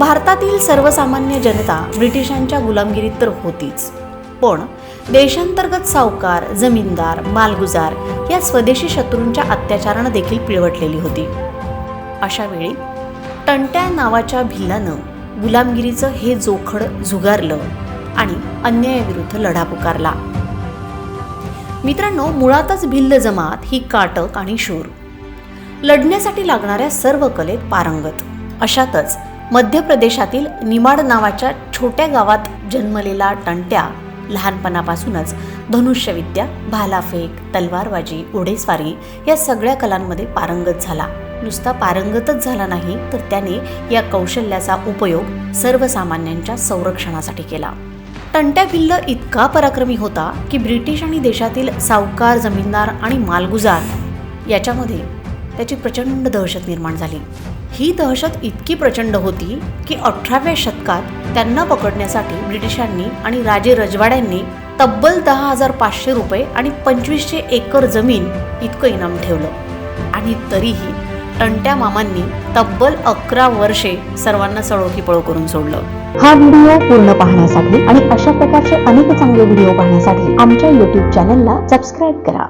भारतातील सर्वसामान्य जनता ब्रिटिशांच्या गुलामगिरीत तर होतीच. पण देशांतर्गत सावकार जमीनदार मालगुजार या स्वदेशी शत्रूंच्या अत्याचारानं देखील पिळवटलेली होती. अशा वेळी टंट्या नावाच्या भिल्लानं गुलामगिरीचं हे जोखड झुगारलं आणि अन्यायाविरुद्ध लढा पुकारला. मित्रांनो मुळातच भिल्ल जमात ही काटक आणि शूर. लढण्यासाठी लागणाऱ्या सर्व कलेत पारंगत. अशातच मध्य प्रदेशातील निमाड नावाच्या छोट्या गावात जन्मलेला टंट्या लहानपणापासूनच धनुष्यविद्या भालाफेक तलवारबाजी घोडेस्वारी या सगळ्या कलांमध्ये पारंगत झाला. नुसता पारंगतच झाला नाही तर त्याने या कौशल्याचा उपयोग सर्वसामान्यांच्या संरक्षणासाठी केला. टंट्या भिल्ल इतका पराक्रमी होता की ब्रिटिश आणि देशातील सावकार जमीनदार आणि मालगुजार याच्यामध्ये त्याची प्रचंड दहशत निर्माण झाली. ही दहशत इतकी प्रचंड होती की अठराव्या शतकात त्यांना पकडण्यासाठी ब्रिटिशांनी आणि राजे रजवाड्यांनी तब्बल दहा हजार पाचशे रुपये आणि पंचवीसशे एकर जमीन इतकं इनाम ठेवलं. आणि तरीही टंट्या मामांनी तब्बल अकरा वर्षे सर्वांना सळोखी पळो करून सोडलं. हा व्हिडिओ पूर्ण पाहण्यासाठी आणि अशा प्रकारचे अनेक चांगले व्हिडिओ पाहण्यासाठी आमच्या युट्यूब चॅनलला सबस्क्राईब करा.